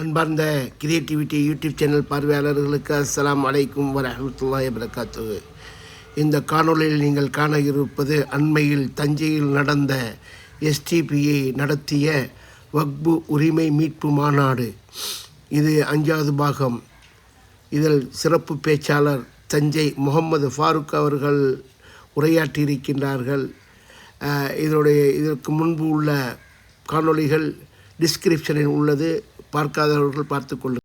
அன்பார்ந்த creativity YouTube channel பார்வையாளர்களுக்கு அஸ்லாம் வலைக்கும் வரஹ்மத்துல்லாஹி வரகாத்து இந்த காணொளியில் நீங்கள் காண இருப்பது அண்மையில் தஞ்சையில் நடந்த எஸ்டிபிஐ நடத்திய வக்பு உரிமை மீட்பு மாநாடு. இது அஞ்சாவது பாகம். இதில் சிறப்பு பேச்சாளர் தஞ்சை முகமது ஃபாரூக் அவர்கள் உரையாற்றியிருக்கின்றார்கள். இதனுடைய இதற்கு முன்பு உள்ள காணொளிகள் டிஸ்கிரிப்ஷனில் உள்ளது. பார்க்காதவர்கள் பார்த்து கொள்ளுங்கள்.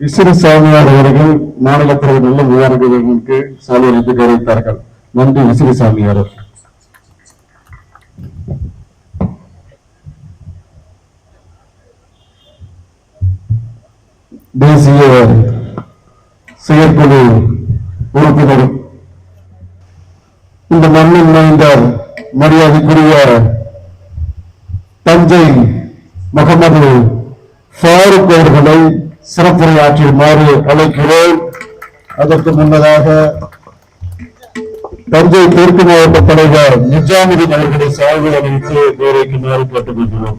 விசிறு சாமியார் அவர்கள் மாநில நல்ல விவரங்களுக்கு சாலை அளித்து கௌரவித்தார்கள் நன்றி விசிறு சாமியார் தேசிய செயற்குழு உறுப்பினர் இந்த மண்ணில் நுழைந்த மரியாதைக்குரிய தஞ்சை முகமது ஃபாரூக் அவர்களை சிறப்புரையாற்றியுமாறு அழைக்கிறோம். அதற்கு முன்னதாக தஞ்சை தெற்கு மாவட்ட தலைவர் நிஜாமுதீன் அவர்களை சார்பில் அணிவித்து கௌரவிக்குமாறு கேட்டுக்கொள்கிறோம்.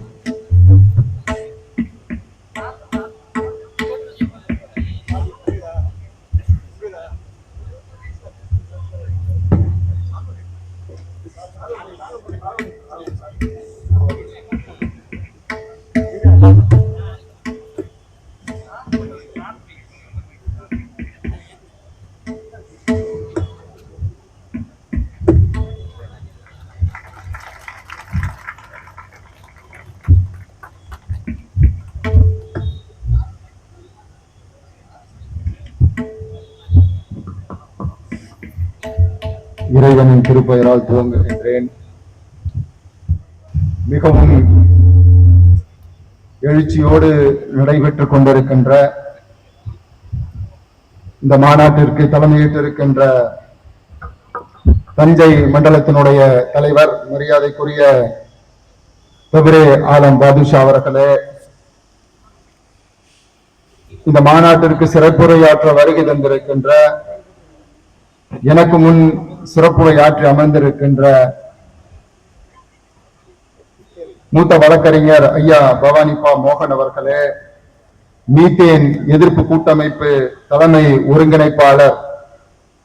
இறைவனின் திருப்பெயரால் துவங்குகின்றேன். மிகவும் எழுச்சியோடு நடைபெற்றுக் கொண்டிருக்கின்ற இந்த மாநாட்டிற்கு தலைமையேற்றிருக்கின்ற தஞ்சை மண்டலத்தினுடைய தலைவர் மரியாதைக்குரிய பெபரே ஆலம் பாதுஷா அவர்களே இந்த மாநாட்டிற்கு சிறப்புரையாற்ற வருகை தந்திருக்கின்ற எனக்கு முன் சிறப்புரையாற்றி அமர்ந்திருக்கின்ற மூத்த வழக்கறிஞர் ஐயா பவானிப்பா மோகன் அவர்களே மீத்தேன் எதிர்ப்பு கூட்டமைப்பு தலைமை ஒருங்கிணைப்பாளர்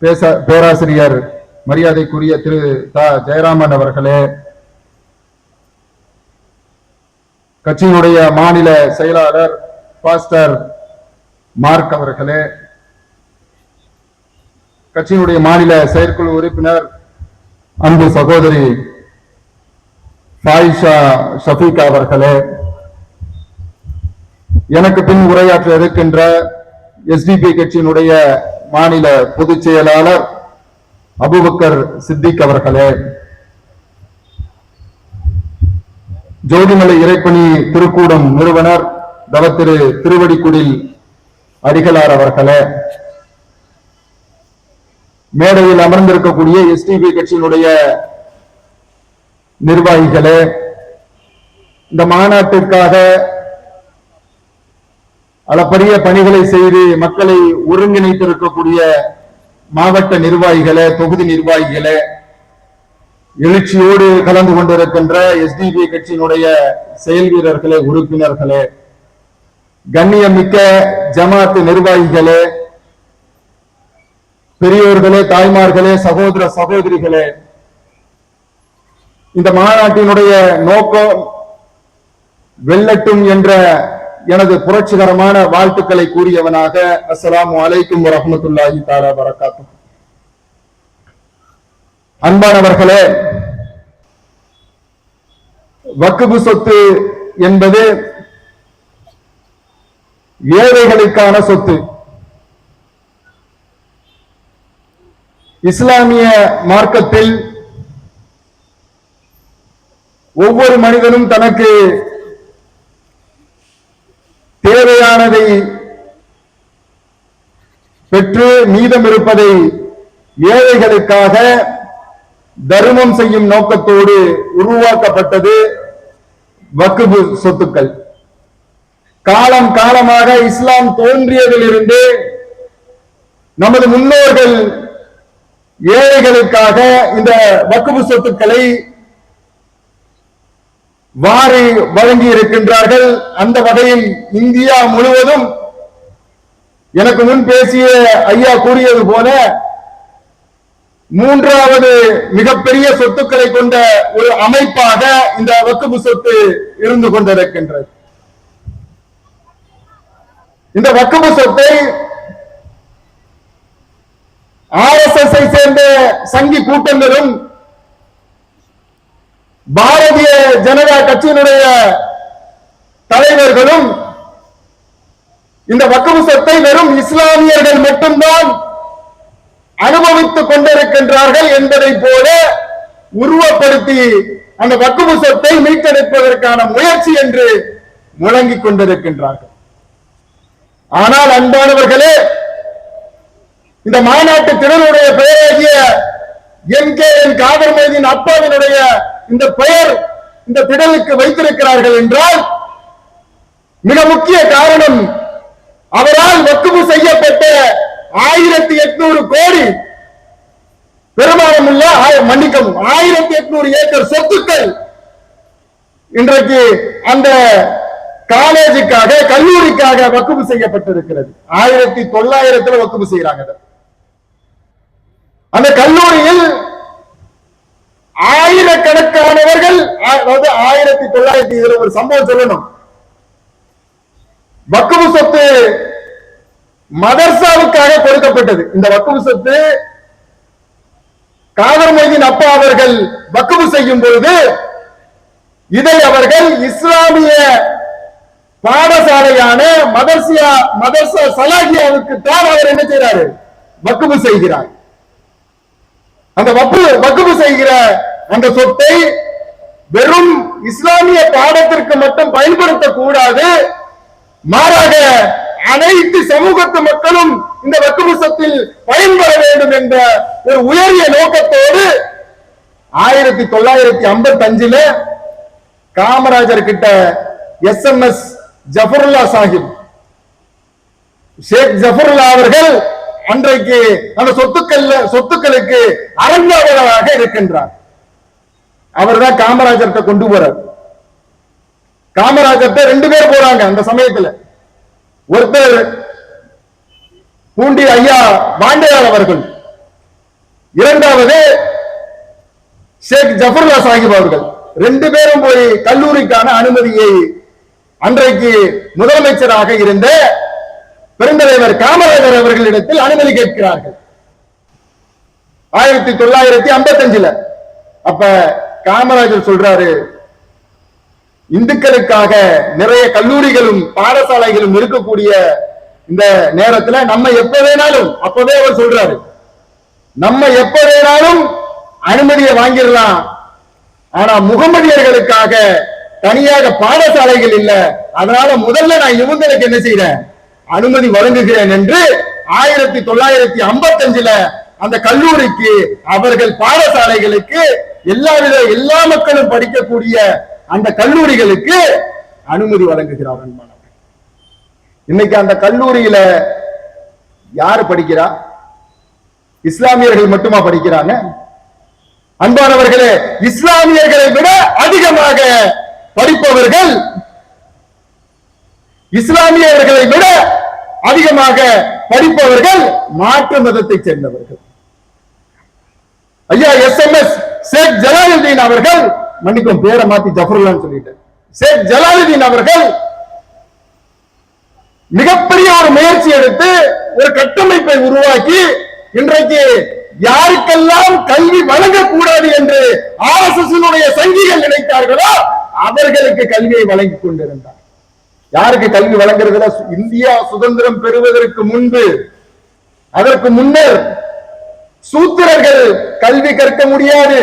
பேச பேராசிரியர் மரியாதைக்குரிய திரு த ஜெயராமன் அவர்களே கட்சியினுடைய மாநில செயலாளர் பாஸ்டர் மார்க் அவர்களே கட்சியினுடைய மாநில செயற்குழு உறுப்பினர் அன்பு சகோதரி ஃபாயிஷா ஷபீக் அவர்களே எனக்கு பின் உரையாற்ற இருக்கின்ற எஸ்டிபி கட்சியினுடைய மாநில பொதுச் செயலாளர் அபுபக்கர் சித்திக் அவர்களே ஜோதிமலை இறைப்பணி திருக்கூடம் நிறுவனர் தவத்திரு திருவடிக்குடில் அடிகளார் அவர்களே மேடையில் அமர்ந்திருக்கக்கூடிய எஸ்டிபி கட்சியினுடைய நிர்வாகிகளே இந்த மாநாட்டிற்காக அளப்பரிய பணிகளை செய்து மக்களை ஒருங்கிணைத்திருக்கக்கூடிய மாவட்ட நிர்வாகிகளே தொகுதி நிர்வாகிகளே எழுச்சியோடு கலந்து கொண்டிருக்கின்ற எஸ்டிபி கட்சியினுடைய செயல் வீரர்களே உறுப்பினர்களே கண்ணியமிக்க ஜமாத்து நிர்வாகிகளே பெரியோர்களே தாய்மார்களே சகோதர சகோதரிகளே இந்த மாநாட்டினுடைய நோக்கம் வெல்லட்டும் என்ற எனது புரட்சிகரமான வாழ்த்துக்களை கூறியவனாக அஸ்லாம் அலைக்கும் வரஹ்மத்துல்லாஹி தஆலா வரகாத்தும் அன்பானவர்களே வக்குபு சொத்து என்பது ஏழைகளுக்கான சொத்து. இஸ்லாமிய மார்க்கத்தில் ஒவ்வொரு மனிதனும் தனக்கு தேவையானதை பெற்று மீதம் இருப்பதை ஏழைகளுக்காக தர்மம் செய்யும் நோக்கத்தோடு உருவாக்கப்பட்டது வக்குபு சொத்துக்கள். காலம் காலமாக இஸ்லாம் தோன்றியதிலிருந்து நமது முன்னோர்கள் ஏழைகளுக்காக இந்த வக்குவு சொத்துக்களை வாரி வழங்கி இருக்கின்றார்கள். அந்த வகையில் இந்தியா முழுவதும் எனக்கு முன் பேசிய ஐயா கூறியது போல மூன்றாவது மிகப்பெரிய சொத்துக்களை கொண்ட ஒரு அமைப்பாக இந்த வக்குபு சொத்து இருந்து கொண்டிருக்கின்றது. இந்த வக்குபு சொத்தை ஆர் சேர்ந்த சங்கி கூட்டங்களும் பாரதிய ஜனதா கட்சியினுடைய தலைவர்களும் இந்த வக்குவு சொத்தை வெறும் இஸ்லாமியர்கள் மட்டும்தான் அனுபவித்துக் கொண்டிருக்கின்றார்கள் என்பதை போல உருவப்படுத்தி அந்த வக்குவு சொத்தை மீட்டெடுப்பதற்கான முயற்சி என்று முழங்கிக் கொண்டிருக்கின்றார்கள். ஆனால் அன்பானவர்களே இந்த மாநாட்டு திறனுடைய பெயராகிய M K N Kader Mohideen அப்பாவினுடைய இந்த பெயர் இந்த திடலுக்கு வைத்திருக்கிறார்கள் என்றால் மிக முக்கிய காரணம் அவரால் வக்குவு செய்யப்பட்ட ஆயிரத்தி எட்நூறு கோடி பெருமானம் உள்ள மன்னிக்கவும் ஆயிரத்தி எட்நூறு ஏக்கர் சொத்துக்கள் இன்றைக்கு அந்த காலேஜுக்காக கல்லூரிக்காக வக்குவு செய்யப்பட்டிருக்கிறது ஆயிரத்தி தொள்ளாயிரத்துல வக்குவு செய்யறாங்க அதை. அந்த கல்லூரியில் ஆயிரக்கணக்கானவர்கள் அதாவது ஆயிரத்தி தொள்ளாயிரத்தி இதுல ஒரு சம்பவம் சொல்லணும். வக்குவு சொத்து மதர்சாவுக்காக கொடுக்கப்பட்டது. இந்த வக்குவு சொத்து காதர் மொய்தீன் அப்பா அவர்கள் வக்குவு செய்யும் பொழுது இதை அவர்கள் இஸ்லாமிய பாடசாலையான மதர்சியா மதர்சா சலாகியாவுக்கு தான் அவர் என்ன செய்கிறாரு? வக்குவு செய்கிறார். அந்த வப்பு வகுப்பு செய்கிற அந்த சொத்தை வெறும் இஸ்லாமிய பாடத்திற்கு மட்டும் பயன்படுத்தக்கூடாது. மாறாக அனைத்து சமூகத்து மக்களும் இந்த வக்குவு சொத்தில் பயன்பெற வேண்டும் என்ற ஒரு உயரிய நோக்கத்தோடு ஆயிரத்தி தொள்ளாயிரத்தி ஐம்பத்தி அஞ்சுல காமராஜர் கிட்ட S M S Jafarullah Sahib Sheikh Jafarullah அவர்கள் அன்றைக்கு அந்த சொத்துக்கள் சொத்துக்களுக்கு அரங்காவலராக இருக்கின்றார். அவர்தான் காமராஜர்கிட்ட கொண்டு போறார். காமராஜர்கிட்ட ரெண்டு பேர் போறாங்க அந்த சமயத்துல. ஒருத்தர் பூண்டி ஐயா பாண்டியார் அவர்கள். இரண்டாவது ஷேக் ஜஃபருல்லா சாஹிப் அவர்கள். ரெண்டு பேரும் போய் கல்லூரிக்கான அனுமதியை அன்றைக்கு முதலமைச்சராக இருந்த பெருந்தலைவர் காமராஜர் அவர்களிடத்தில் அனுமதி கேட்கிறார்கள். ஆயிரத்தி தொள்ளாயிரத்தி ஐம்பத்தி அஞ்சுல அப்ப காமராஜர் சொல்றாரு இந்துக்களுக்காக நிறைய கல்லூரிகளும் பாடசாலைகளும் இருக்கக்கூடிய இந்த நேரத்துல நம்ம எப்ப வேணாலும் அப்பவே அவர் சொல்றாரு நம்ம எப்ப வேணாலும் அனுமதியை வாங்கிடலாம். ஆனா முகமதியர்களுக்காக தனியாக பாடசாலைகள் இல்ல அதனால முதல்ல நான் இவங்களுக்கு என்ன செய்யறேன்? அனுமதி வழங்குகிறேன் என்று ஆயிரத்தி தொள்ளாயிரத்தி ஐம்பத்தி அஞ்சுல அந்த கல்லூரிக்கு அவர்கள் பாடசாலைகளுக்கு எல்லாவித எல்லா மக்களும் படிக்கக்கூடிய அந்த கல்லூரிகளுக்கு அனுமதி வழங்குகிறார் அன்பானவர்கள். இன்னைக்கு அந்த கல்லூரியில யாரு படிக்கிறா? இஸ்லாமியர்கள் மட்டுமா படிக்கிறாங்க? அன்பானவர்களே இஸ்லாமியர்களை விட அதிகமாக படிப்பவர்கள் இஸ்லாமியர்களை விட அதிகமாக படிப்பவர்கள் மாற்று மதத்தைச் சேர்ந்தவர்கள். ஐயா S M S Sheikh Jalaluddin அவர்கள் மன்னிக்கும் பேரை மாத்தி ஜஃபர்லான்னு சொல்லிட்டேன். ஷேக் ஜலாலுதீன் அவர்கள் மிகப்பெரிய ஒரு முயற்சி எடுத்து ஒரு கட்டமைப்பை உருவாக்கி இன்றைக்கு யாருக்கெல்லாம் கல்வி வழங்கக்கூடாது என்று ஆர் எஸ் எஸ் சங்கிகள் நினைத்தார்களோ அவர்களுக்கு கல்வியை வழங்கிக் கொண்டிருந்தார். யாருக்கு கல்வி வழங்குறதுல இந்தியா சுதந்திரம் பெறுவதற்கு முன்பு அதற்கு முன்னர் சூத்திரர்கள் கல்வி கற்க முடியாது.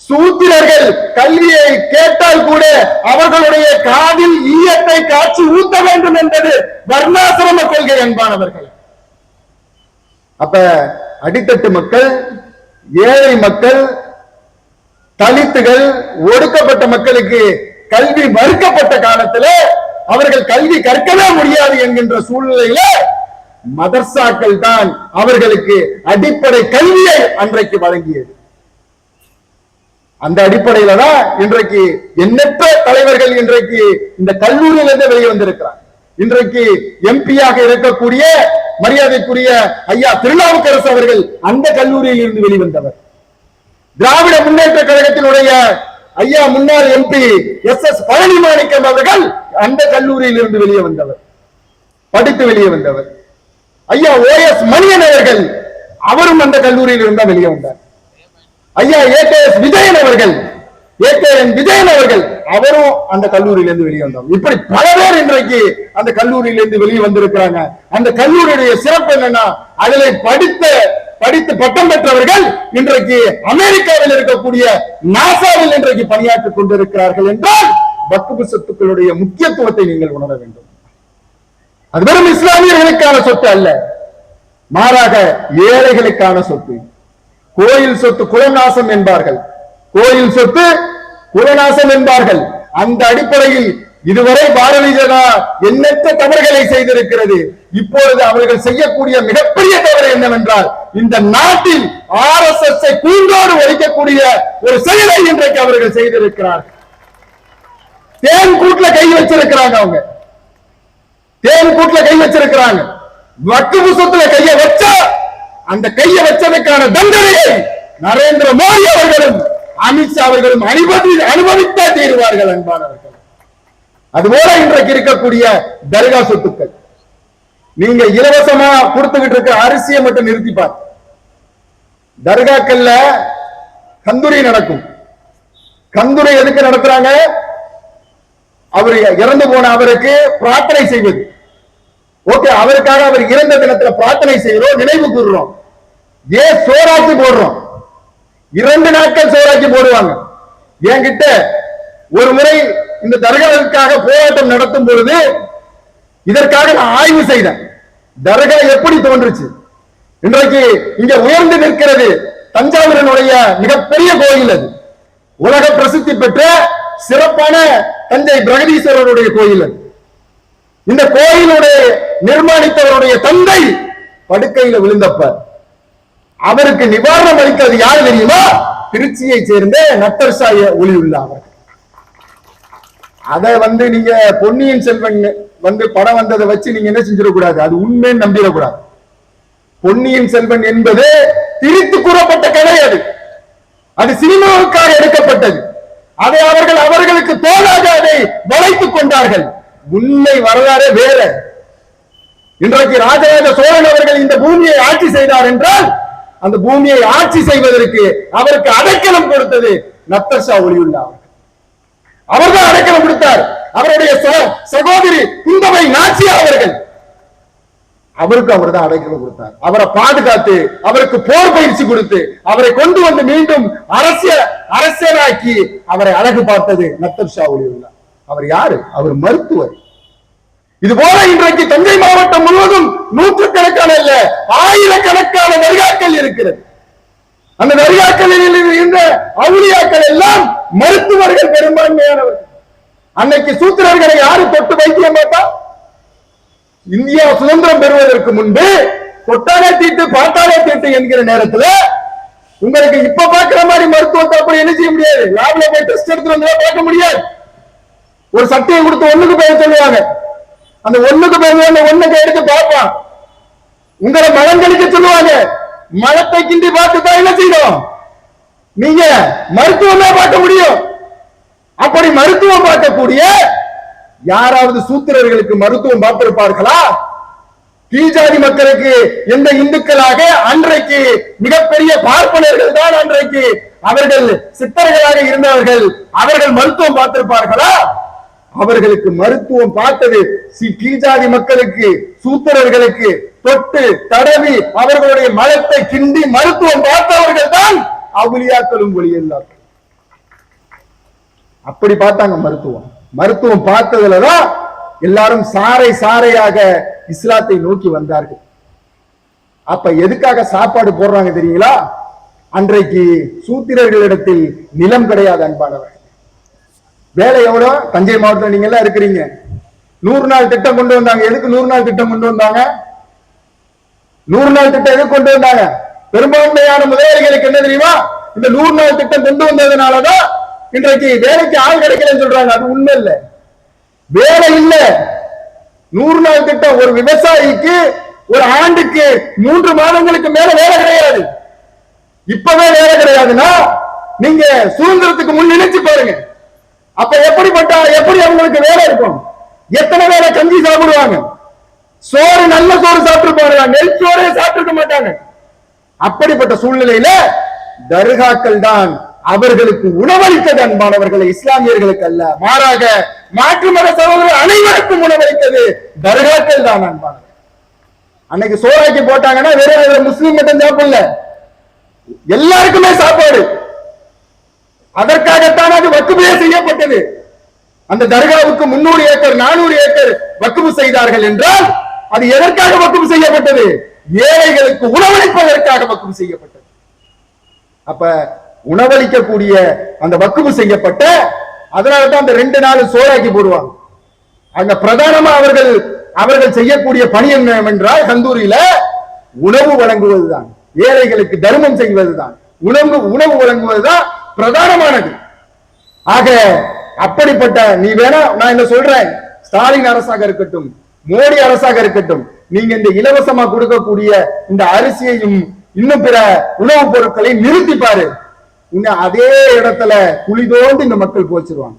சூத்திரர்கள் கல்வியை கேட்டால் கூட அவர்களுடைய காதில் ஈயத்தை காட்சி ஊத்த வேண்டும் என்பது வர்ணாசிரம கொள்கை அன்பானவர்கள் அப்ப அடித்தட்டு மக்கள் ஏழை மக்கள் தலித்துகள் ஒடுக்கப்பட்ட மக்களுக்கு கல்வி மறுக்கப்பட்ட காலத்துல அவர்கள் கல்வி கற்கவே முடியாது என்கின்ற சூழ்நிலையில மதர்சாக்கள் தான் அவர்களுக்கு அடிப்படை கல்வியை அன்றைக்கு வழங்கியது. அந்த அடிப்படையில தான் இன்றைக்கு எண்ணற்ற தலைவர்கள் இன்றைக்கு இந்த கல்லூரியிலிருந்து வெளியே வந்திருக்கிறார் இன்றைக்கு எம்பியாக இருக்கக்கூடிய மரியாதைக்குரிய ஐயா திருநாவுக்கரசு அவர்கள் அந்த கல்லூரியில் இருந்து வெளிவந்தவர். திராவிட முன்னேற்ற கழகத்தினுடைய ஐயா முன்னாள் MP S S Palani Manickam அவர்கள் அந்த கல்லூரியில் இருந்து வெளியே வந்தவர். படித்து வெளியே வந்தவர். ஐயா ஓ எஸ் மணியன் அவர்கள் அவரும் அந்த கல்லூரியில் இருந்தா வெளியே வந்தார். ஐயா ஏகேஎஸ் விஜயன் அவர்கள் ஏகேஎன் விஜயன் அவர்கள் அவரும் அந்த கல்லூரியிலிருந்து வெளியே வந்தார் இப்படி பல பேர் இன்றைக்கு அந்த கல்லூரியிலிருந்து வெளியே வந்திருக்கிறாங்க. அந்த கல்லூரியுடைய சிறப்பு என்னன்னா அதில் படித்த படித்து பட்டம் பெற்றவர்கள் இன்றைக்கு அமெரிக்காவில் இருக்கக்கூடிய நாசாவில் இன்றைக்கு பணியாற்றிக் கொண்டிருக்கிறார்கள் என்றால் பக்குபு சொத்துக்களுடைய முக்கியத்துவத்தை நீங்கள் உணர வேண்டும். அது வெறும் இஸ்லாமியர்களுக்கான சொத்து அல்ல. மாறாக ஏழைகளுக்கான சொத்து. கோயில் சொத்து குலநாசம் என்பார்கள். கோயில் சொத்து குலநாசம் என்பார்கள். அந்த அடிப்படையில் இதுவரை பாரதிய ஜனதா எண்ணற்ற தவறுகளை செய்திருக்கிறது. இப்பொழுது அவர்கள் செய்யக்கூடிய மிகப்பெரிய தவறு என்னவென்றால் இந்த நாட்டில் ஆர் எஸ் எஸ் கூண்டோடு ஒழிக்கக்கூடிய ஒரு செயலை இன்றைக்கு அவர்கள் செய்திருக்கிறார்கள். தேன் கூட்டுல கை வச்சிருக்கிறாங்க அவங்க. தேன் கூட்டுல கை வச்சிருக்கிறாங்க. வக்கு சொத்துல கைய வச்சா அந்த கைய வச்சதுக்கான தண்டனையை நரேந்திர மோடி அவர்களும் அமித்ஷா அவர்களும் அனுமதி அனுபவித்தா தீர்வார்கள் அன்பானவர்கள். அதுபோல இன்றைக்கு இருக்கக்கூடிய தர்கா சொத்துக்கள். நீங்க இலவசமா கொடுத்துக்கிட்டு இருக்க அரிசியை மட்டும் நிறுத்திப்பார் தர்காக்கள்ல கந்துரை நடக்கும். கந்துரை எதுக்கு நடத்துறாங்க? அவர் இறந்து போன அவருக்கு பிரார்த்தனை செய்வது. ஓகே அவருக்காக அவர் இறந்த தினத்துல பிரார்த்தனை செய்கிறோம் நினைவு கூறுறோம். ஏன் சோறாக்கி போடுறோம்? இரண்டு நாட்கள் சோறாக்கி போடுவாங்க. என்கிட்ட ஒரு முறை இந்த தர்காவிற்காக போராட்டம் நடத்தும் பொழுது இதற்காக நான் ஆய்வு செய்தேன். தர்கா எப்படி தோன்றுச்சு? இன்றைக்கு இங்க உயர்ந்து நிற்கிறது தஞ்சாவூரினுடைய மிகப்பெரிய கோயில் அது. உலக பிரசித்தி பெற்ற சிறப்பான தஞ்சை பிரகதீஸ்வரருடைய கோயில் அது. இந்த கோயிலுடைய நிர்மாணித்தவருடைய தந்தை படுக்கையில விழுந்தப்ப. அவருக்கு நிவாரணம் அளிக்கிறது யார் தெரியுமா? திருச்சியை சேர்ந்த நத்தர்சாய ஒளி உள்ள அவர் அதை வந்து நீங்க பொன்னியின் செல்வன் வந்து படம் வந்ததை வச்சு நீங்க என்ன செஞ்சிடக்கூடாது? அது உண்மைன்னு நம்பிடக்கூடாது. பொன்னியின் செல்வன் என்பது திரித்து கூறப்பட்ட கதை அது. அது சினிமாவுக்காக எடுக்கப்பட்டது. அதை அவர்கள் அவர்களுக்கு தோலாக அதை வளைத்துக் கொண்டார்கள். உண்மை வரலாறே வேற. இன்றைக்கு ராஜராஜ சோழன் அவர்கள் இந்த பூமியை ஆட்சி செய்தார் என்றால் அந்த பூமியை ஆட்சி செய்வதற்கு அவருக்கு அடைக்கலம் கொடுத்தது நத்தர்ஷா ஒளியுள்ளா அவர்கள். அவர்தான் அடைக்கலம் கொடுத்தார். அவருடைய சகோதரி குந்தவை நாச்சியார் அவர்கள். அவருக்கு அவர் தான் அடைக்கலம் கொடுத்தார். அவரை பாதுகாத்து அவருக்கு போர் பயிற்சி கொடுத்து அவரை கொண்டு வந்து மீண்டும் அரசியல் அரசியலாக்கி அவரை அழகு பார்த்தது நத்தர் ஷா ஒளியுல்லா அவர் யாரு? அவர் மருத்துவர். இது போல இன்றைக்கு தஞ்சை மாவட்டம் முழுவதும் நூற்றுக்கணக்கான இல்ல ஆயிரக்கணக்கான தர்காக்கள் இருக்கிறது. அந்த தர்காக்களில் இருந்த அவுளியாக்கள் எல்லாம் மருத்துவர்கள் பெரும்பான்மையானவர்கள். அன்னைக்கு சூத்திரர்களை யாரு தொட்டு வைத்தியம் பார்த்தா? இந்தியா சுதந்திரம் பெறுவதற்கு முன்பு தொட்டாலே தீட்டு பார்த்தாலே தீட்டு என்கிற நேரத்துல உங்களுக்கு இப்ப பாக்குற மாதிரி மருத்துவத்தை அப்படி என்ன செய்ய முடியாது? லேப்ல போய் டெஸ்ட் எடுத்து வந்து பார்க்க முடியாது. ஒரு சட்டையை கொடுத்து ஒண்ணுக்கு பேர் சொல்லுவாங்க. அந்த ஒண்ணுக்கு பேர் ஒண்ணுக்கு எடுத்து பார்ப்பான். உங்களை மலங்களுக்கு சொல்லுவாங்க. மலத்தை கிண்டி பார்த்து தான் என்ன செய்யணும் நீங்க மருத்துவமே பார்க்க முடியும். அப்படி மருத்துவம் பார்க்கக்கூடிய யாராவது சூத்திரர்களுக்கு மருத்துவம் பார்த்திருப்பார்களா? கீழ்ஜாதி மக்களுக்கு எந்த இந்துக்களாக அன்றைக்கு மிகப்பெரிய பார்ப்பனர்கள் தான் அன்றைக்கு? அவர்கள் சித்தர்களாக இருந்தவர்கள் அவர்கள் மருத்துவம் பார்த்திருப்பார்களா? அவர்களுக்கு மருத்துவம் பார்த்தது கீழ்ஜாதி மக்களுக்கு சூத்திரர்களுக்கு தொட்டு தடவி அவர்களுடைய மலத்தை கிண்டி மருத்துவம் பார்த்தவர்கள் தான் அவுலியாக்களும் ஒளியல்லார்கள் அப்படி பார்த்தாங்க மருத்துவம். மருத்துவம் பார்த்ததுலதான் எல்லாரும் சாறை சாறையாக இஸ்லாத்தை நோக்கி வந்தார்கள். அப்ப எதுக்காக சாப்பாடு போடுறாங்க தெரியுங்களா? அன்றைக்கு சூத்திரர்களிடத்தில் நிலம் கிடையாது அன்பானவர் வேலை எவ்வளோ? தஞ்சை மாவட்டத்தில் நீங்க எல்லாம் இருக்கிறீங்க. நூறு நாள் திட்டம் கொண்டு வந்தாங்க. எதுக்கு நூறு நாள் திட்டம் கொண்டு வந்தாங்க? நூறு நாள் திட்டம் எதுக்கு கொண்டு வந்தாங்க? பெரும்பான்மையான முதலாளிகளுக்கு என்ன தெரியுமா? இந்த நூறு நாள் திட்டம் கொண்டு வந்ததுனாலதான் இன்றைக்கு வேலைக்கு ஆள் கிடைக்கலன்னு சொல்றாங்க அது உண்மை இல்ல. வேலை இல்ல. நூறு நாள் திட்டம் ஒரு விவசாயிக்கு ஒரு ஆண்டுக்கு மூன்று மாதங்களுக்கு மேல வேலை கிடையாது. இப்பவே வேலை கிடையாதுன்னா நீங்க சுதந்திரத்துக்கு முன் நினைச்சு பாருங்க. அப்ப எப்படிப்பட்ட எப்படி அவங்களுக்கு வேலை இருக்கும்? எத்தனை வேலை கஞ்சி சாப்பிடுவாங்க? சோறு நல்ல சோறு சாப்பிட்டுருப்பாங்க நெல் சோறே சாப்பிட்டுருக்க மாட்டாங்க. அப்படிப்பட்ட சூழ்நிலையில தர்காக்கள் தான் அவர்களுக்கு உணவளித்தது அன்பானவர்களை இஸ்லாமியர்களுக்கு அல்ல மாறாக மாற்று மத சகோதரர் அனைவருக்கும் உணவளித்தது தர்காக்கள் தான் அன்பானவர்கள். அன்னைக்கு சோறாக்கி போட்டாங்கன்னா வெறும் இதுல முஸ்லீம் மட்டும் சாப்பிடல. எல்லாருக்குமே சாப்பாடு. அதற்காகத்தான் அது வக்குபே செய்யப்பட்டது. அந்த தர்காவுக்கு முன்னூறு ஏக்கர் நானூறு ஏக்கர் வக்குவு செய்தார்கள் என்றால் அது எதற்காக வக்குவு செய்யப்பட்டது? ஏழைகளுக்கு உணவளிப்பதற்காக வக்குவு செய்யப்பட்டது. அப்ப உணவளிக்கக்கூடிய அந்த வக்குவு செய்யப்பட்ட அதனால தான் அந்த ரெண்டு நாள் சோறாக்கி போடுவாங்க. அங்க பிரதானமா அவர்கள் அவர்கள் செய்யக்கூடிய பணி என்னவென்றால் கந்தூரியில உணவு வழங்குவதுதான். ஏழைகளுக்கு தர்மம் செய்வதுதான். உணவு உணவு வழங்குவதுதான் பிரதானமானது. ஆக அப்படிப்பட்ட நீ வேணா நான் என்ன சொல்றேன்? ஸ்டாலின் அரசாக இருக்கட்டும் மோடி அரசாக இருக்கட்டும் நீங்க இந்த இலவசமா கொடுக்கக்கூடிய இந்த அரிசியையும் இன்னும் பிற உணவுப் பொருட்களை நிறுத்தி பாரு உன்னை அதே இடத்துல குழி தோண்டி இந்த மக்கள் போச்சிருவாங்க.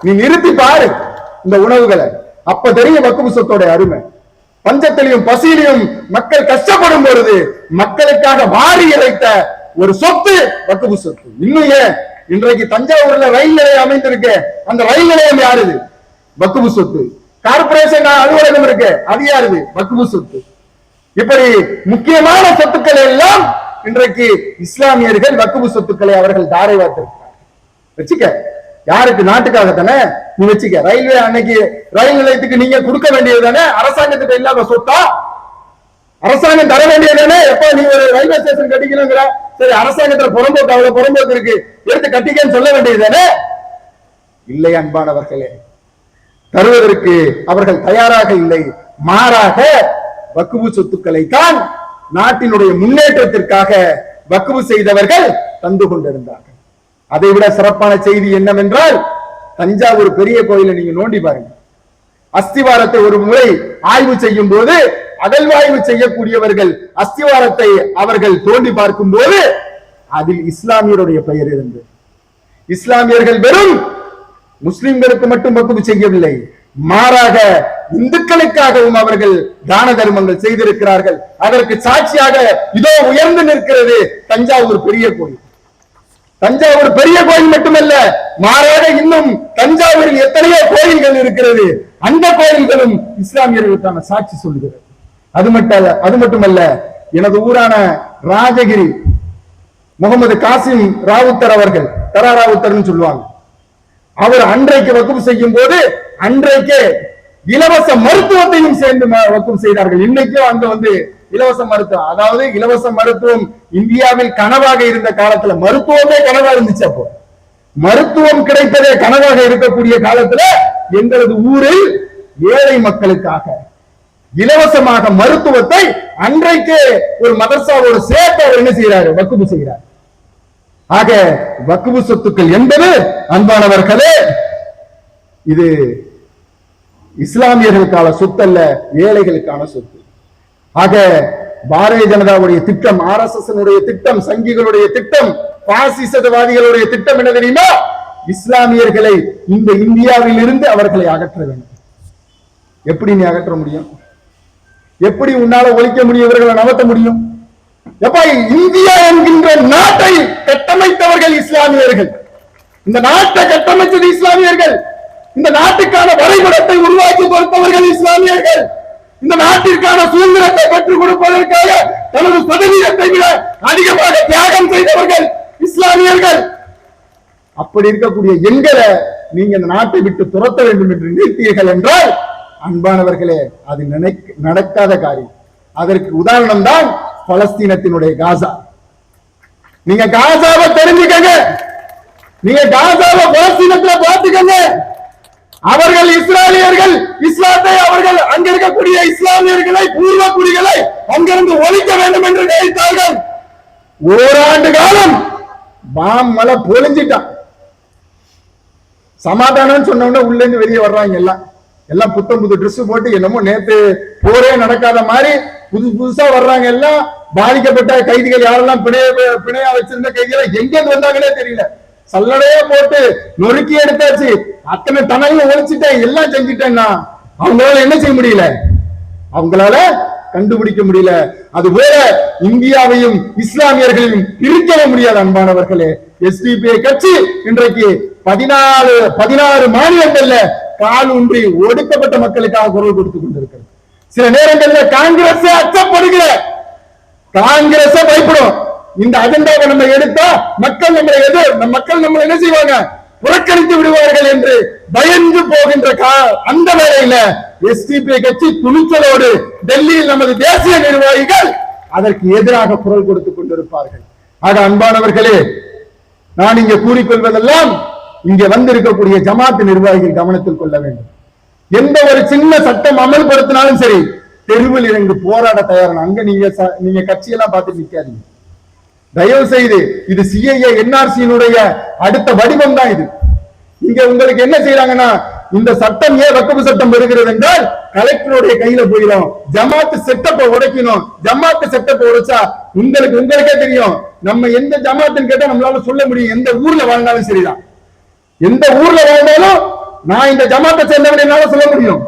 நீ நிறுத்தி பாரு இந்த உணவுகளை. அப்ப தெரியும் வக்குவு சொத்தோட அருமை. பஞ்சத்திலையும் பசியிலையும் மக்கள் கஷ்டப்படும் பொழுது மக்களுக்காக வாரி இறைத்த ஒரு சொத்து வக்குவு சொத்து. இன்னும் ஏன்? இன்றைக்கு தஞ்சாவூர்ல ரயில் நிலையம் அமைந்திருக்கு. அந்த ரயில் நிலையம் யாருது? வக்குவு சொத்து. கார்பரேஷன் அலுவலகம் இருக்கு. அது யாருது? வக்குவு சொத்து. இப்படி முக்கியமான சொத்துக்கள் எல்லாம் இன்றைக்கு இஸ்லாமியர்கள் வக்குவு சொத்துக்களை அவர்கள் தாரை வார்த்திருக்கிறார் வச்சுக்க யாருக்கு நாட்டுக்காக தானே நீ வச்சுக்க ரயில்வே அன்னைக்கு ரயில் நிலையத்துக்கு நீங்க கொடுக்க வேண்டியது தானே அரசாங்கத்துக்கு இல்லாத சொத்தா? அரசாங்கம் தர வேண்டியது தானே எப்ப நீ ஒரு ரயில்வே ஸ்டேஷன் கட்டிக்கணுங்கிற? சரி அரசாங்கத்துல புறம்போக்கு அவ்வளவு புறம்போக்கு இருக்கு. எடுத்து கட்டிக்கன்னு சொல்ல வேண்டியது தானே இல்லை அன்பானவர்களே. தருவதற்கு அவர்கள் தயாராக இல்லை. மாறாக வக்குபு சொத்துக்களை தான் நாட்டினுடைய முன்னேற்றத்திற்காக வக்குவு செய்தவர்கள் தந்து கொண்டிருந்தார்கள். அதை விட சிறப்பான செய்தி என்னவென்றால் தஞ்சாவூர் பெரிய கோயிலை நீங்க நோண்டி பாருங்க. அஸ்திவாரத்தை ஒரு முறை ஆய்வு செய்யும் போது அகழ்வாய்வு செய்யக்கூடியவர்கள் அஸ்திவாரத்தை அவர்கள் தோண்டி பார்க்கும் போது அதில் இஸ்லாமியருடைய பெயர் இருந்தது. இஸ்லாமியர்கள் வெறும் முஸ்லிம்களுக்கு மட்டும் வக்குவு செய்யவில்லை. மாறாக இந்துக்களுக்காகவும் அவர்கள் தான தர்மங்கள் செய்திருக்கிறார்கள். அதற்கு சாட்சியாக இதோ உயர்ந்து நிற்கிறது தஞ்சாவூர் பெரிய கோயில். தஞ்சாவூர் பெரிய கோயில் மட்டுமல்ல மாறாக இன்னும் தஞ்சாவூரில் எத்தனையோ கோயில்கள் இருக்கிறது. அந்த கோயில்களும் இஸ்லாமியர்களுக்கான சாட்சி சொல்கிறது. அது மட்டும் அது மட்டுமல்ல எனது ஊரான ராஜகிரி முகமது காசிம் ராவுத்தர் அவர்கள் தரா ராவுத்தர்னு சொல்லுவாங்க. அவர் அன்றைக்கு வகுப்பு செய்யும் போது அன்றைக்கே இலவச மருத்துவத்தையும் சேர்ந்து ம- செய்தார்கள். இன்னைக்கும் அங்க வந்து இலவச மருத்துவம். அதாவது இலவச மருத்துவம் இந்தியாவில் கனவாக இருந்த காலத்துல மருத்துவமே கனவா இருந்துச்சு அப்போ. மருத்துவம் கிடைப்பதே கனவாக இருக்கக்கூடிய காலத்துல எங்களது ஊரில் ஏழை மக்களுக்காக இலவசமாக மருத்துவத்தை அன்றைக்கு ஒரு மதர்சாவோடு சேர்த்து அவர் என்ன செய்யறாரு வக்குவு செய்கிறார் ஆக வக்குவு சொத்துக்கள் என்பது அன்பானவர்களே இது இஸ்லாமியர்களுக்கான சொத்து அல்ல ஏழைகளுக்கான சொத்து. ஆக பாரதிய ஜனதாவுடைய திட்டம் ஆர் எஸ் எஸ் திட்டம் சங்கிகளுடைய திட்டம் பாசிசவாதிகளுடைய திட்டம் என்ன தெரியுமா? இஸ்லாமியர்களை இந்த இந்தியாவில் இருந்து அவர்களை அகற்ற வேண்டும். எப்படி நீ அகற்ற முடியும்? எப்படி உன்னால ஒழிக்க முடியும் இவர்களை நகர்த்த முடியும்? இந்தியா என்கின்ற நாட்டை கட்டமைத்தவர்கள் இஸ்லாமியர்கள். இந்த நாட்டை கட்டமைத்தது இஸ்லாமியர்கள். இந்த நாட்டுக்கான வரைபடத்தை உருவாக்கி கொடுத்தவர்கள் இஸ்லாமியர்கள். இந்த நாட்டிற்கான சுதந்திரத்தை பெற்றுக் கொடுப்பதற்காக தனது சதவீதத்தை விட அதிகமாக தியாகம் செய்தவர்கள் இஸ்லாமியர்கள். அப்படி இருக்கக்கூடிய எங்களை நீங்க இந்த நாட்டை விட்டு துரத்த வேண்டும் என்று நினைத்தீர்கள் என்றால் அன்பானவர்களே அது நினை நடக்காத காரியம். அதற்கு உதாரணம் தான் பலஸ்தீனத்தினுடைய காசா. நீங்க காசாவை தெரிஞ்சுக்கங்க. நீங்க காசாவை பலஸ்தீனத்துல பார்த்துக்கங்க. அவர்கள் இஸ்ராயலியர்கள் இஸ்லாத்தை அவர்கள் அங்க இருக்கக்கூடிய இஸ்லாமியர்களை பூர்வ குடிகளை அங்கிருந்து ஒழிக்க வேண்டும் என்று நினைத்தார்கள். ஓராண்டு காலம் பாம் மலை பொழிஞ்சிட்டான். சமாதானம் சொன்ன உள்ள இருந்து வெளியே வர்றாங்க எல்லாம். எல்லாம் புத்தம் புது ட்ரெஸ் போட்டு என்னமோ நேத்து போரே நடக்காத மாதிரி புது புதுசா வர்றாங்க எல்லாம். பாதிக்கப்பட்ட கைதிகள் யாரெல்லாம் பிணைய பிணையா வச்சிருந்த கைதிகளை எங்க இருந்து வந்தாங்கன்னே தெரியல. சல்லடையா போட்டு நொறுக்கி எடுத்தாச்சு. அத்தனை தனையும் ஒழிச்சிட்டேன் எல்லாம் செஞ்சுட்டேன்னா அவங்களால என்ன செய்ய முடியல? அவங்களால கண்டுபிடிக்க முடியல. அது வேற இந்தியாவையும் இஸ்லாமியர்களையும் பிரிக்கவே முடியாது அன்பானவர்களே. எஸ்டிபிஐ கட்சி இன்றைக்கு பதினாலு பதினாறு மாநிலங்கள்ல கால் ஊன்றி ஒடுக்கப்பட்ட மக்களுக்காக குரல் கொடுத்துக் கொண்டிருக்கிறது. சில நேரங்களில் காங்கிரஸ் அச்சப்படுகிற காங்கிரஸ் பயப்படும். இந்த அஜெண்டாவை நம்ம எடுத்தா மக்கள் நம்மளை எது? நம்ம மக்கள் நம்மளை என்ன செய்வாங்க? புறக்கணித்து விடுவார்கள் என்று பயந்து போகின்ற கா- அந்த வேளையில எஸ்டிபி கட்சி துணிச்சலோடு டெல்லியில் நமது தேசிய நிர்வாகிகள் அதற்கு எதிராக குரல் கொடுத்துக் கொண்டிருப்பார்கள். ஆக அன்பானவர்களே நான் இங்கே கூறிக்கொள்வதெல்லாம் இங்கே வந்திருக்கக்கூடிய ஜமாத் நிர்வாகிகள் கவனத்தில் கொள்ள வேண்டும். எந்த ஒரு சின்ன சட்டம் அமல்படுத்தினாலும் சரி தெருவில் இறங்கு போராட தயாரான அங்க நீங்க ச- நீங்க கட்சியெல்லாம் பார்த்து நிக்காதீங்க. தயவு செய்து இது சிஐஏ என்ஆர்சியினுடைய அடுத்த வடிவம் தான் இது. இங்க உங்களுக்கு என்ன செய்யறாங்கன்னா இந்த சட்டம் ஏன் வக்கப்பு சட்டம் வருகிறது என்றால் கலெக்டருடைய கையில போயிடும் ஜமாத்து செட்டப்பை உடைக்கணும். ஜமாத்து செட்டப்பை உடைச்சா உங்களுக்கு உங்களுக்கே தெரியும். நம்ம எந்த ஜமாத்துன்னு கேட்டா நம்மளால சொல்ல முடியும். எந்த ஊர்ல வாழ்ந்தாலும் சரிதான். எந்த ஊர்ல வாழ்ந்தாலும் நான் இந்த ஜமாத்தை சேர்ந்தவன் என்னால சொல்ல முடியும்.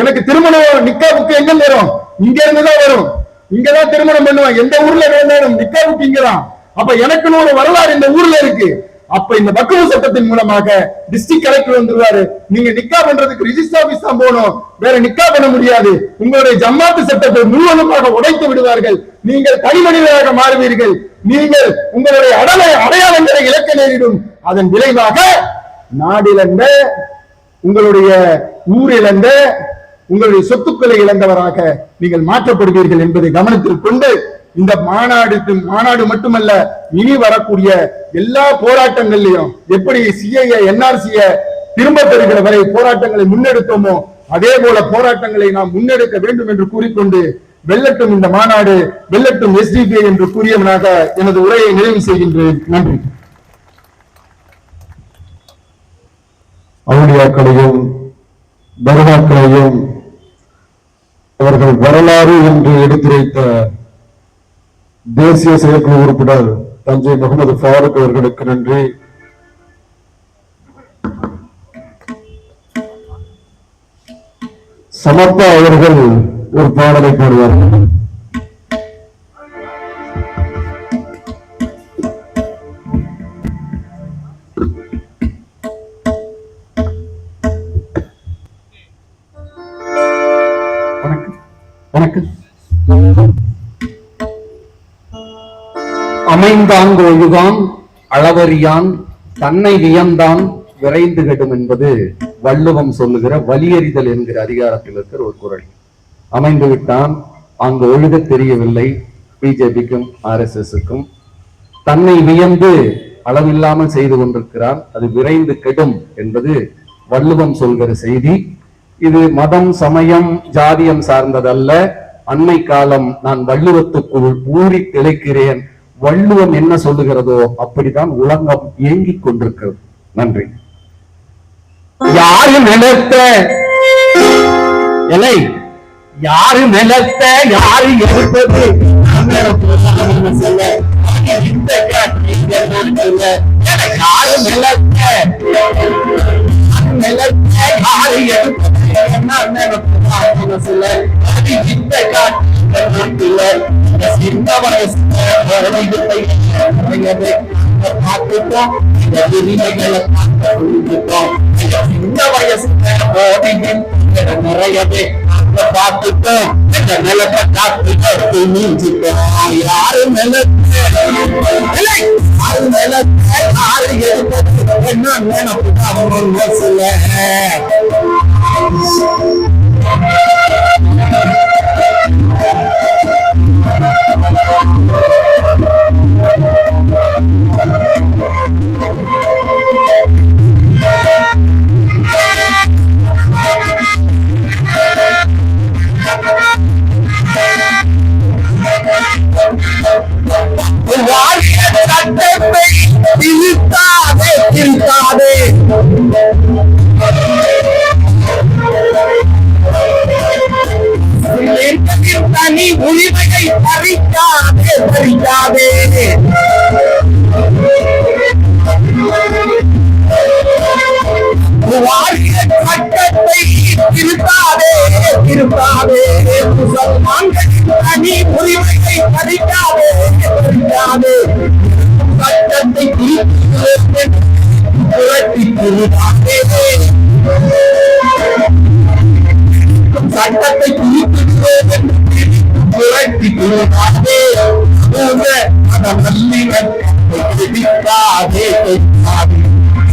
எனக்கு திருமணம் நிக்காவுக்கு எங்க வரும். இங்க இருந்துதான் வரும். இங்கதான் திருமணம் பண்ணுவேன் எந்த ஊர்ல வேணாலும் நிக்காவுக்கு இங்கதான் அப்ப எனக்குன்னு ஒரு வரலாறு இந்த ஊர்ல இருக்கு. அப்ப இந்த பக்குவ சட்டத்தின் மூலமாக டிஸ்ட்ரிக்ட் கலெக்டர் வந்துருவாரு. நீங்க நிக்கா பண்றதுக்கு ரிஜிஸ்டர் ஆபீஸ் தான் போகணும். வேற நிக்கா பண்ண முடியாது. உங்களுடைய ஜமாத்து சட்டத்தை முழுவதுமாக உடைத்து விடுவார்கள். நீங்கள் தனிமனிதராக மாறுவீர்கள். நீங்கள் உங்களுடைய அடலை அடையாளங்களை இழக்க நேரிடும். அதன் விளைவாக நாடிழந்த உங்களுடைய ஊரிழந்த உங்களுடைய சொத்துக்களை இழந்தவராக நீங்கள் மாற்றப்படுவீர்கள் என்பதை கவனத்தில் கொண்டு இந்த மாநாடு மாநாடு மட்டுமல்ல இனி வரக்கூடிய எல்லா போராட்டங்கள்லயும் எப்படி சிஐஏ என்ஆர்சிய திரும்ப பெறுகிற வரை போராட்டங்களை முன்னெடுத்தோமோ அதே போல போராட்டங்களை நாம் முன்னெடுக்க வேண்டும் என்று கூறிக்கொண்டு வெல்லட்டும் இந்த மாநாடு வெல்லட்டும் எஸ்டிபிஐ என்று கூறியவனாக எனது உரையை நிறைவு செய்கின்றேன். நன்றி. அவுளியாக்களையும் தர்காக்களையும் அவர்கள் வரலாறு என்று எடுத்துரைத்த தேசிய செயற்குழு உறுப்பினர் தஞ்சை முகமது ஃபாரூக் அவர்களுக்கு நன்றி. சமப்பா அவர்கள் ஒரு பாடலை பாடுவார்கள். வணக்கம். அமைந்தாங்கு ஒழுகான் அளவறியான் தன்னை வியந்தான் விரைந்து கெடும் என்பது வள்ளுவம் சொல்லுகிற வலியறிதல் என்கிற அதிகாரத்தில் இருக்கிற ஒரு குரல் அமைந்து விட்டான் அங்கு ஒழுக தெரியவில்லை பிஜேபிக்கும் ஆர் எஸ் எஸ்க்கும். தன்னை வியந்து அளவில்லாமல் செய்து கொண்டிருக்கிறான் அது விரைந்து கெடும் என்பது வள்ளுவம் சொல்கிற செய்தி. இது மதம் சமயம் ஜாதியம் சார்ந்ததல்ல. அண்மை காலம் நான் வள்ளுவத்துக்குள் ஊறி திளைக்கிறேன். வள்ளுவம் என்ன சொல்லுகிறதோ அப்படித்தான் உலகம் இயங்கிக் கொண்டிருக்கிறது. நன்றி. யாரு நிலத்த எலை யாரு நிலத்த யாரு எடுத்தது? யாரு நிலத்த நிறையவே பார்த்துட்டோம் இந்த நிலத்தை என்ன சொல்ல திருத்தாதே திருத்தாதே தனி உரிமையை பறிக்காதே பறிக்காதே வாழ்க்கை சட்டத்தை திருத்தாதே திருத்தாதே முசல்மான்களின் தனி உரிமையை பறிக்காதே பறிக்காதே சட்டத்தை சட்டத்தை புரட்டி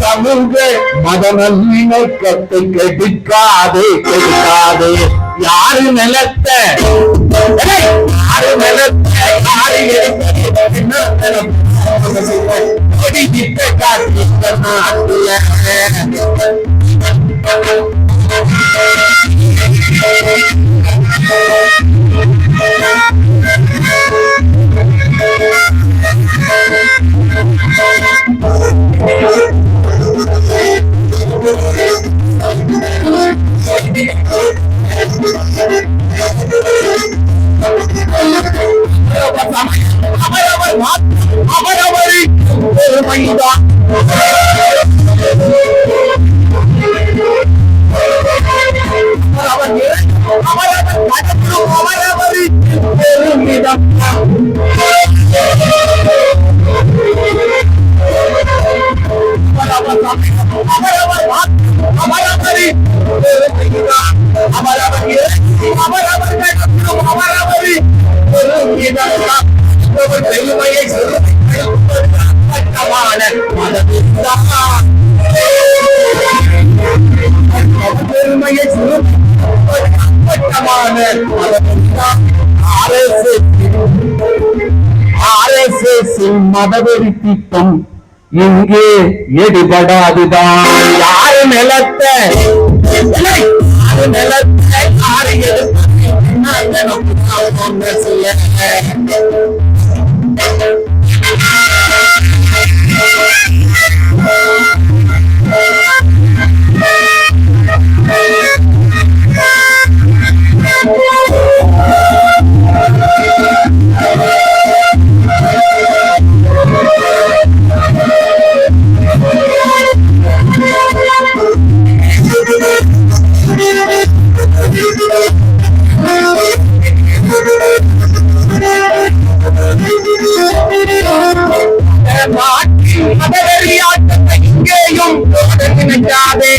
சமூக மதநல்லிணக்கத்தை கெடுக்காதே கெடுக்காதே. யாரு நிலத்த? யாரு நிலத்த? யாரு எடுத்த என்ன நிலம்? கொடி திட்ட காட்டு நாட்டுல அவரவர் மதவெறி திட்டம் இங்கே எடுபடாதுதான். யாரு நிலத்த. நிலத்தை അതറിയാത്ത ഇങ്ങേയും നിനക്കാതെ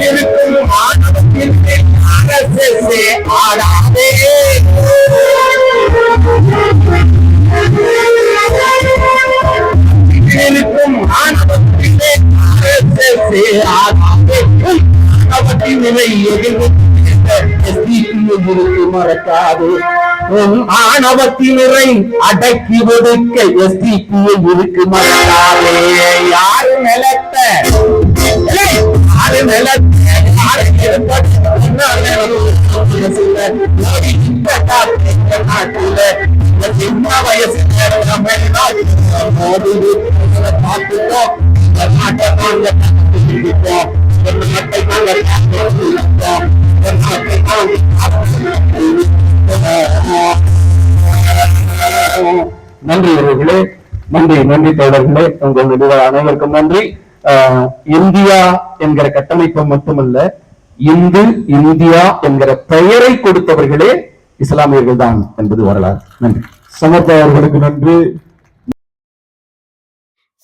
இருக்கும் ஆணவத்தின் அரசே ஆடாதே. இருக்கும் ஆணவத்திலே அரசே ஆடாதே. ஆணவத்தின் நிலை எதிர்ப்பு மறக்காது. ஆணவத்தினரை அடக்கி ஒடுக்க எஸ்டிபியை இருக்கு மறக்காதே. நன்றி அவர்களே நன்றி நன்றி தோழர்களே. உங்கள் நிறுவன அனைவருக்கும் நன்றி. ஆஹ், இந்தியா என்கிற கட்டமைப்பு மட்டுமல்ல இந்து இந்தியா என்கிற பெயரை கொடுத்தவர்களே இஸ்லாமியர்கள் தான் என்பது வரலாறு. நன்றி. சமர்த்தா அவர்களுக்கு நன்றி.